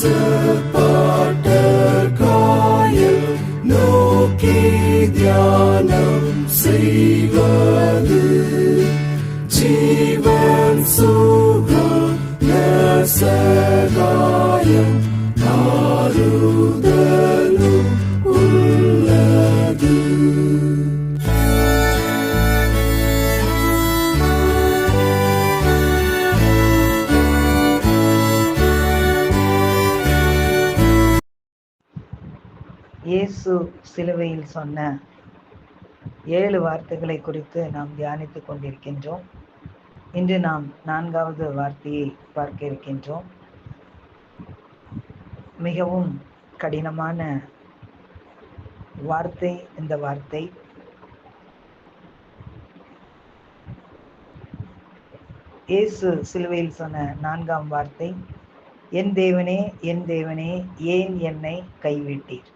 soon. சிலுவையில் சொன்ன ஏழு வார்த்தைகளை குறித்து நாம் தியானித்துக் கொண்டிருக்கின்றோம். இன்று நாம் நான்காவது வார்த்தையை பார்க்க இருக்கின்றோம். மிகவும் கடினமான வார்த்தை இந்த வார்த்தை. இயேசு சிலுவையில் சொன்ன நான்காம் வார்த்தை என் தேவனே என் தேவனே ஏன் என்னை கைவிட்டீர்?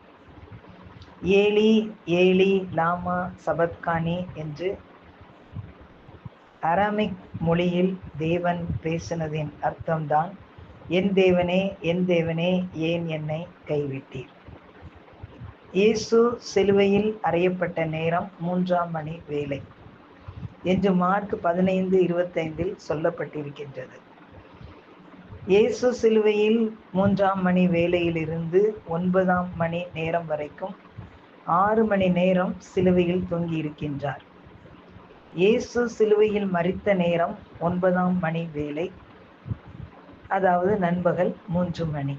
ஏலி ஏலி லாமா சபத்கானி என்று அரமிக் மொழியில் தேவன் பேசினதின் அர்த்தம்தான் என் தேவனே என் தேவனே ஏன் என்னை கைவிட்டீர்? இயேசு சிலுவையில் அறையப்பட்ட நேரம் மூன்றாம் மணி வேலை என்று மார்க் பதினைந்து இருபத்தைந்தில் சொல்லப்பட்டிருக்கின்றது. இயேசு சிலுவையில் மூன்றாம் மணி வேலையிலிருந்து ஒன்பதாம் மணி நேரம் வரைக்கும் ஆறு மணி நேரம் சிலுவையில் தொங்கி இருக்கின்றார் இயேசு சிலுவையில் மறித்த நேரம் ஒன்பதாம் மணி வேலை அதாவது நண்பகல் மூன்று மணி.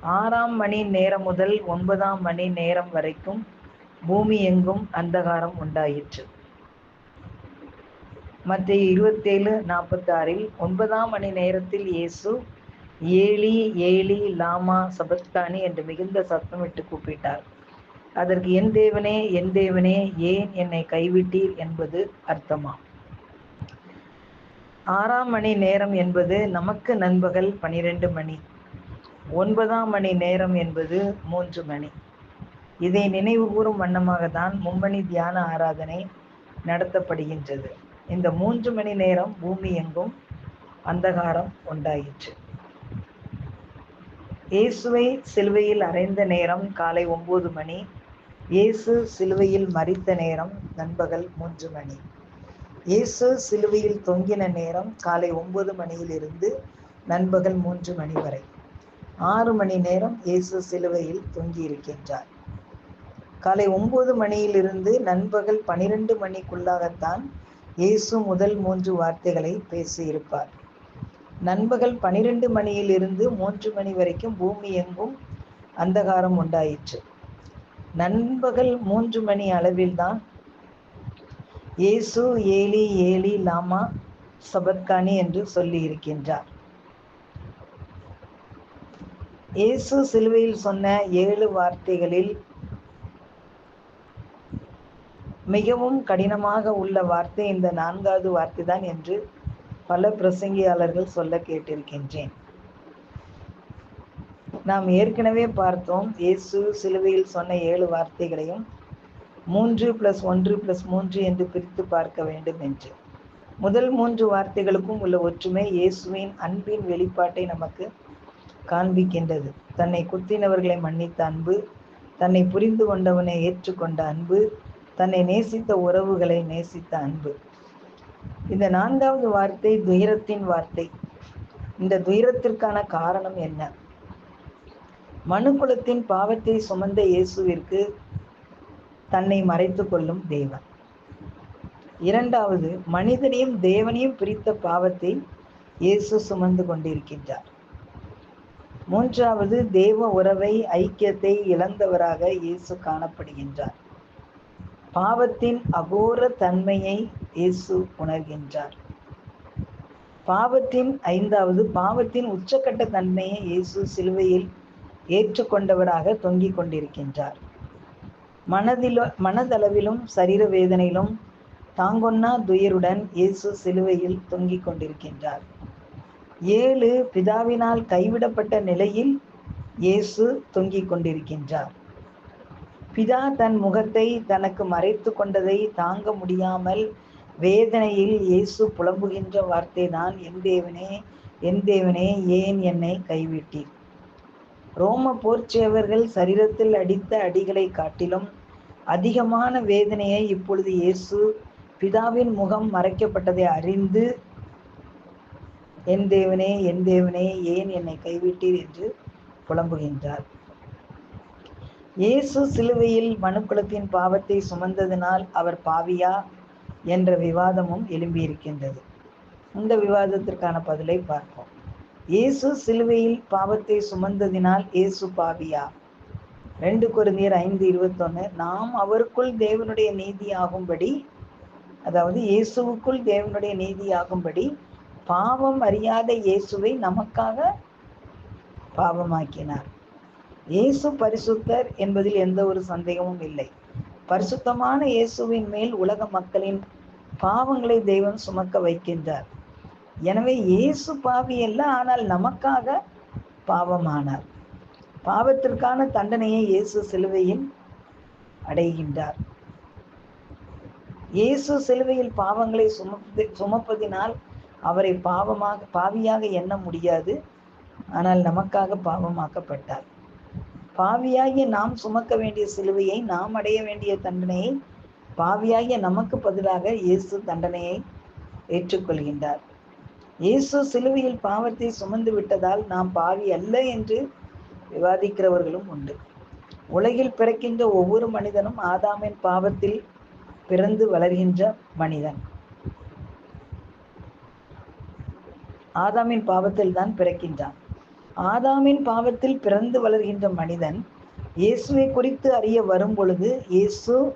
ஆறாம் மணி நேரம் முதல் ஒன்பதாம் மணி நேரம் வரைக்கும் பூமி எங்கும் அந்தகாரம் உண்டாயிற்று. மத்திய இருபத்தேழு நாற்பத்தி ஆறில் ஒன்பதாம் மணி நேரத்தில் இயேசு ஏலி ஏலி லாமா சபஸ்தானி என்று மிகுந்த சத்தமிட்டு கூப்பிட்டார். அதற்கு என் தேவனே என் தேவனே ஏன் என்னை கைவிட்டீர் என்பது அர்த்தமா? ஆறாம் மணி நேரம் என்பது நமக்கு நண்பகல் பனிரெண்டு மணி. ஒன்பதாம் மணி நேரம் என்பது மூன்று மணி. இதை நினைவு கூறும் வண்ணமாக தான் மும்மணி தியான ஆராதனை நடத்தப்படுகின்றது. இந்த மூன்று மணி நேரம் பூமி எங்கும் அந்தகாரம் உண்டாயிற்று. இயேசுவை சிலுவையில் அறைந்த நேரம் காலை ஒன்பது மணி. இயேசு சிலுவையில் மறித்த நேரம் நண்பகல் மூன்று மணி. இயேசு சிலுவையில் தொங்கின நேரம் காலை ஒன்பது மணியிலிருந்து நண்பகல் மூன்று மணி வரை. ஆறு மணி நேரம் இயேசு சிலுவையில் தொங்கி இருக்கின்றார் காலை ஒன்பது மணியிலிருந்து நண்பகல் பனிரெண்டு மணிக்குள்ளாகத்தான் இயேசு முதல் மூன்று வார்த்தைகளை பேசியிருப்பார். நண்பகல் பனிரெண்டு மணியிலிருந்து மூன்று மணி வரைக்கும் பூமி எங்கும் அந்தகாரம் உண்டாயிற்று. நண்பகல் மூன்று மணி அளவில்தான் இயேசு ஏலி ஏலி லாமா சபத்கானி என்று சொல்லி இருக்கின்றார் இயேசு சிலுவையில் சொன்ன ஏழு வார்த்தைகளில் மிகவும் கடினமாக உள்ள வார்த்தை இந்த நான்காவது வார்த்தை தான் என்று பல பிரசங்கியாளர்கள் சொல்ல கேட்டிருக்கின்றேன். நாம் ஏற்கனவே பார்த்தோம் இயேசு சிலுவையில் சொன்ன ஏழு வார்த்தைகளையும் மூன்று பிளஸ் ஒன்று பிளஸ் மூன்று என்று பிரித்து பார்க்க வேண்டும் என்று. முதல் மூன்று வார்த்தைகளுக்கும் உள்ள ஒற்றுமை இயேசுவின் அன்பின் வெளிப்பாட்டை நமக்கு காண்பிக்கின்றது. தன்னை குத்தினவர்களை மன்னித்த அன்பு தன்னை புரிந்து கொண்டவனை ஏற்றுக்கொண்ட அன்பு தன்னை நேசித்த உறவுகளை நேசித்த அன்பு. இந்த நான்காவது வார்த்தை துயரத்தின் வார்த்தை. இந்த துயரத்திற்கான காரணம் என்ன? மனுக்குலத்தின் பாவத்தை சுமந்த இயேசுவிற்கு தன்னை மறைத்து கொள்ளும் தேவன். இரண்டாவது மனிதனையும் தேவனையும் பிரித்த பாவத்தை இயேசு சுமந்து கொண்டிருக்கின்றார். மூன்றாவது தேவ உறவை ஐக்கியத்தை இழந்தவராக இயேசு காணப்படுகின்றார். பாவத்தின் அகோர தன்மையை இயேசு உணர்கின்றார். பாவத்தின் ஐந்தாவது பாவத்தின் உச்சக்கட்ட தன்மையை இயேசு சிலுவையில் ஏற்றுக்கொண்டவராக தொங்கிக் கொண்டிருக்கின்றார். மனதிலோ மனதளவிலும் சரீர வேதனையிலும் தாங்கொன்னா துயருடன் இயேசு சிலுவையில் தொங்கிக் கொண்டிருக்கின்றார். ஏழு பிதாவினால் கைவிடப்பட்ட நிலையில் இயேசு தொங்கிக் கொண்டிருக்கின்றார். பிதா தன் முகத்தை தனக்கு மறைத்து கொண்டதை தாங்க முடியாமல் வேதனையில் இயேசு புலம்புகின்ற வார்த்தை தான் என் தேவனே என் தேவனே ஏன் என்னை கைவிட்டீர்? ரோம போர்ச்சேவர்கள் சரீரத்தில் அடித்த அடிகளை காட்டிலும் அதிகமான வேதனையை இப்பொழுது இயேசு பிதாவின் முகம் மறைக்கப்பட்டதை அறிந்து என் தேவனே என் தேவனே ஏன் என்னை கைவிட்டீர்? என்று புலம்புகின்றார். இயேசு சிலுவையில் மனுக்குலத்தின் பாவத்தை சுமந்ததினால் அவர் பாவியா என்ற விவாதமும் எழும்பியிருக்கின்றது. இந்த விவாதத்திற்கான பதிலை பார்ப்போம். இயேசு சிலுவையில் பாவத்தை சுமந்ததினால் இயேசு பாவியா? ரெண்டு குருந்தியர் ஐந்து இருபத்தொன்னு நாம் அவருக்குள் தேவனுடைய நீதி ஆகும்படி அதாவது இயேசுவுக்குள் தேவனுடைய நீதி ஆகும்படி பாவம் அறியாத இயேசுவை நமக்காக பாவமாக்கினார். இயேசு பரிசுத்தர் என்பதில் எந்த ஒரு சந்தேகமும் இல்லை. பரிசுத்தமான இயேசுவின் மேல் உலக மக்களின் பாவங்களை தெய்வம் சுமக்க வைக்கின்றார். எனவே இயேசு பாவி அல்ல ஆனால் நமக்காக பாவமானார். பாவத்திற்கான தண்டனையை இயேசு சிலுவையில் அடைகின்றார். இயேசு சிலுவையில் பாவங்களை சுமப்பது சுமப்பதினால் அவரை பாவமாக பாவியாக எண்ண முடியாது ஆனால் நமக்காக பாவமாக்கப்பட்டார். பாவியாகிய நாம் சுமக்க வேண்டிய சிலுவையை நாம் அடைய வேண்டிய தண்டனையை பாவியாகிய நமக்கு பதிலாக இயேசு தண்டனையை ஏற்றுக்கொள்கின்றார். இயேசு சிலுவையில் பாவத்தை சுமந்து விட்டதால் நாம் பாவி அல்ல என்று விவாதிக்கிறவர்களும் உண்டு. உலகில் பிறக்கின்ற ஒவ்வொரு மனிதனும் ஆதாமின் பாவத்தில் பிறந்து வளர்கின்ற மனிதன். ஆதாமின் பாவத்தில் தான் பிறக்கின்றான். ஆதாமின் பாவத்தில் பிறந்து வளர்கின்ற மனிதன் இயேசுவை குறித்து அறிய வரும் பொழுது இயேசு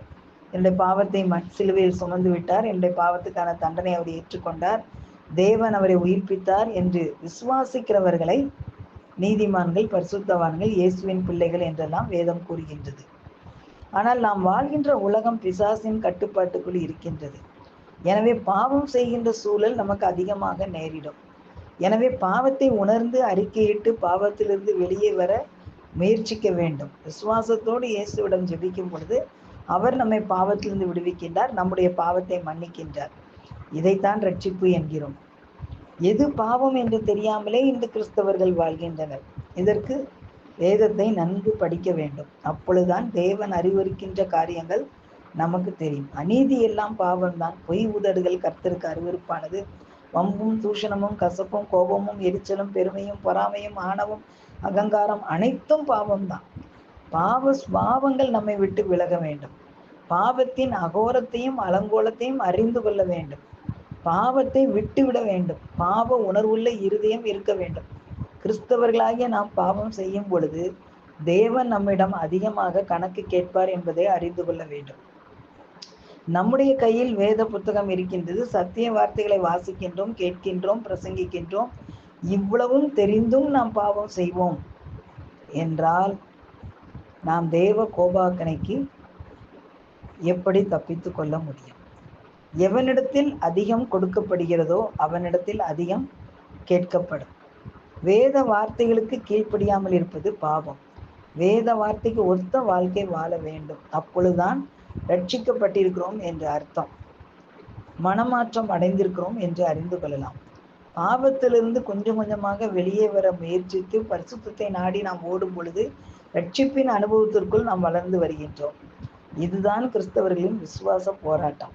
என்னுடைய பாவத்தை ம- சிலுவையில் சுமந்து விட்டார். என்னுடைய பாவத்துக்கான தண்டனை அவர் ஏற்றுக்கொண்டார். தேவன் அவரை உயிர்ப்பித்தார் என்று விசுவாசிக்கிறவர்களை நீதிமான்கள் பரிசுத்தவான்கள் இயேசுவின் பிள்ளைகள் என்றெல்லாம் வேதம் கூறுகின்றது. ஆனால் நாம் வாழ்கின்ற உலகம் பிசாசின் கட்டுப்பாட்டுக்குள் இருக்கின்றது. எனவே பாவம் செய்கின்ற சூழல் நமக்கு அதிகமாக நேரிடும். எனவே பாவத்தை உணர்ந்து அறிக்கையிட்டு பாவத்திலிருந்து வெளியே வர முயற்சிக்க வேண்டும். விசுவாசத்தோடு இயேசுவிடம் ஜெபிக்கும் பொழுது அவர் நம்மை பாவத்திலிருந்து விடுவிக்கின்றார் நம்முடைய பாவத்தை மன்னிக்கின்றார். இதைத்தான் ரட்சிப்பு என்கிறோம். எது பாவம் என்று தெரியாமலே இந்து கிறிஸ்தவர்கள் வாழ்கின்றனர். இதற்கு வேதத்தை நன்கு படிக்க வேண்டும். அப்பொழுதுதான் தேவன் அறிவுறுக்கின்ற காரியங்கள் நமக்கு தெரியும். அநீதி எல்லாம் பாவம்தான். பொய் உதடுகள் கர்த்தருக்கு அருவருப்பானது வம்பும் தூஷணமும் கசப்பும் கோபமும் எரிச்சலும் பெருமையும் பொறாமையும் ஆணவம் அகங்காரம் அனைத்தும் பாவம்தான். பாவ பாவங்கள் நம்மை விட்டு விலக வேண்டும். பாவத்தின் அகோரத்தையும் அலங்கோலத்தையும் அறிந்து கொள்ள வேண்டும். பாவத்தை விட்டுவிட வேண்டும். பாவ உணர்வுள்ள இருதயம் இருக்க வேண்டும். கிறிஸ்தவர்களாகிய நாம் பாவம் செய்யும் பொழுது தேவன் நம்மிடம் அதிகமாக கணக்கு கேட்பார் என்பதை அறிந்து கொள்ள வேண்டும். நம்முடைய கையில் வேத புத்தகம் இருக்கின்றது. சத்திய வார்த்தைகளை வாசிக்கின்றோம் கேட்கின்றோம் பிரசங்கிக்கின்றோம். இவ்வளவும் தெரிந்தும் நாம் பாவம் செய்வோம். என்றால் நாம் தேவ கோபாக்கனைக்கு எப்படி தப்பித்து கொள்ள முடியும்? எவனிடத்தில் அதிகம் கொடுக்கப்படுகிறதோ அவனிடத்தில் அதிகம் கேட்கப்படும். வேத வார்த்தைகளுக்கு கீழ்ப்படியாமல் இருப்பது பாவம். வேத வார்த்தைக்கு ஒத்த வாழ்க்கை வாழ வேண்டும். அப்பொழுதுதான் ரட்சிக்கப்பட்டிருக்கிறோம் என்று அர்த்தம். மனமாற்றம் அடைந்திருக்கிறோம் என்று அறிந்து கொள்ளலாம். பாவத்திலிருந்து கொஞ்சம் கொஞ்சமாக வெளியே வர முயற்சித்து பரிசுத்தத்தை நாடி நாம் ஓடும் பொழுது ரட்சிப்பின் அனுபவத்திற்குள் நாம் வளர்ந்து வருகின்றோம். இதுதான் கிறிஸ்தவர்களின் விசுவாச போராட்டம்.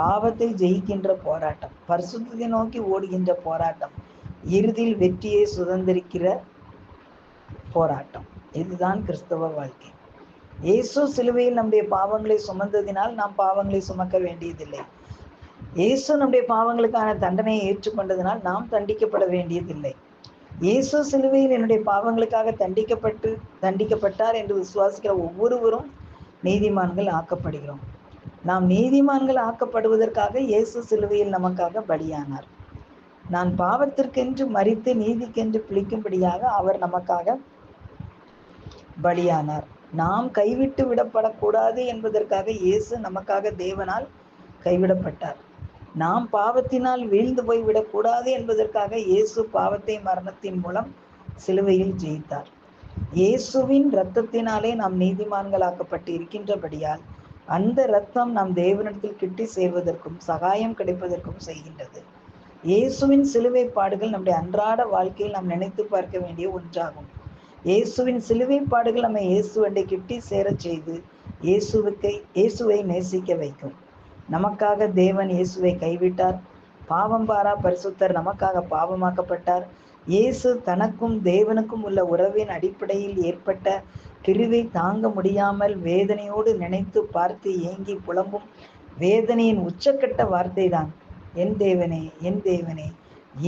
பாவத்தை ஜெயிக்கின்ற போராட்டம் பரிசுத்தத்தை நோக்கி ஓடுகின்ற போராட்டம் இறுதியில் வெற்றியை சுதந்திரிக்கிற போராட்டம். இதுதான் கிறிஸ்தவ வாழ்க்கை. இயேசு சிலுவையில் நம்முடைய பாவங்களை சுமந்ததினால் நாம் பாவங்களை சுமக்க வேண்டியதில்லை. இயேசு நம்முடைய பாவங்களுக்கான தண்டனையை ஏற்றுக்கொண்டதினால் நாம் தண்டிக்கப்பட வேண்டியதில்லை. இயேசு சிலுவையில் என்னுடைய பாவங்களுக்காக தண்டிக்கப்பட்டு தண்டிக்கப்பட்டார் என்று விசுவாசிக்கிற ஒவ்வொருவரும் நீதிமான்கள் ஆக்கப்படுகிறோம். நாம் நீதிமான்கள் ஆக்கப்படுவதற்காக இயேசு சிலுவையில் நமக்காக பலியானார். நான் பாவத்திற்கென்று மறித்து நீதிக்கென்று பிழிக்கும்படியாக அவர் நமக்காக பலியானார். நாம் கைவிட்டு விடப்படக்கூடாது என்பதற்காக இயேசு நமக்காக தேவனால் கைவிடப்பட்டார். நாம் பாவத்தினால் வீழ்ந்து போய்விடக்கூடாது என்பதற்காக இயேசு பாவத்தை மரணத்தின் மூலம் சிலுவையில் ஜெயித்தார். இயேசுவின் இரத்தத்தினாலே நாம் நீதிமான்களாக்கப்பட்டு இருக்கின்றபடியால் அந்த இரத்தம் நாம் தேவனிடத்தில் கிட்டி சேர்வதற்கும் சகாயம் கிடைப்பதற்கும் செய்கின்றது. இயேசுவின் சிலுவை பாடுகள் நம்முடைய அன்றாட வாழ்க்கையில் நாம் நினைத்து பார்க்க வேண்டிய ஒன்றாகும். இயேசுவின் சிலுவை பாடுகள் நம்மை இயேசுவண்டை கிட்டி சேரச் செய்து இயேசுவுக்கு இயேசுவை நேசிக்க வைக்கும். நமக்காக தேவன் இயேசுவை கைவிட்டார். பாவம் பாரா பரிசுத்தர் நமக்காக பாவமாக்கப்பட்டார். இயேசு தனக்கும் தேவனுக்கும் உள்ள உறவின் அடிப்படையில் ஏற்பட்ட கிருவை தாங்க முடியாமல் வேதனையோடு நினைத்து பார்த்து ஏங்கி புலம்பும் வேதனையின் உச்சக்கட்ட வார்த்தைதான். என் தேவனே என் தேவனே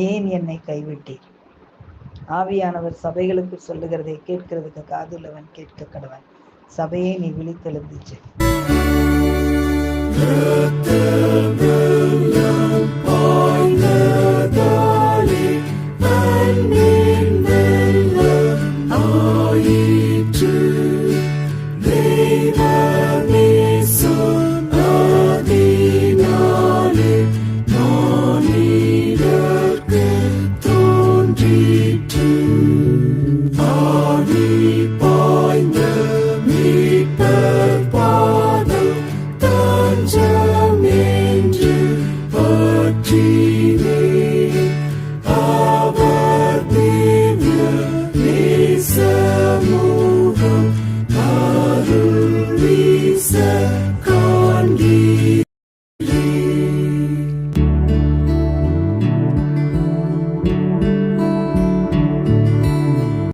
ஏன் என்னை கைவிட்டீர்? ஆவியானவர் சபைகளுக்கு சொல்லுகிறதை கேட்கிறதுக்கு காதுள்ளவன் கேட்க கடவன் சபையை நீ விழித்தெழுந்துச்சு. பாய்ந்த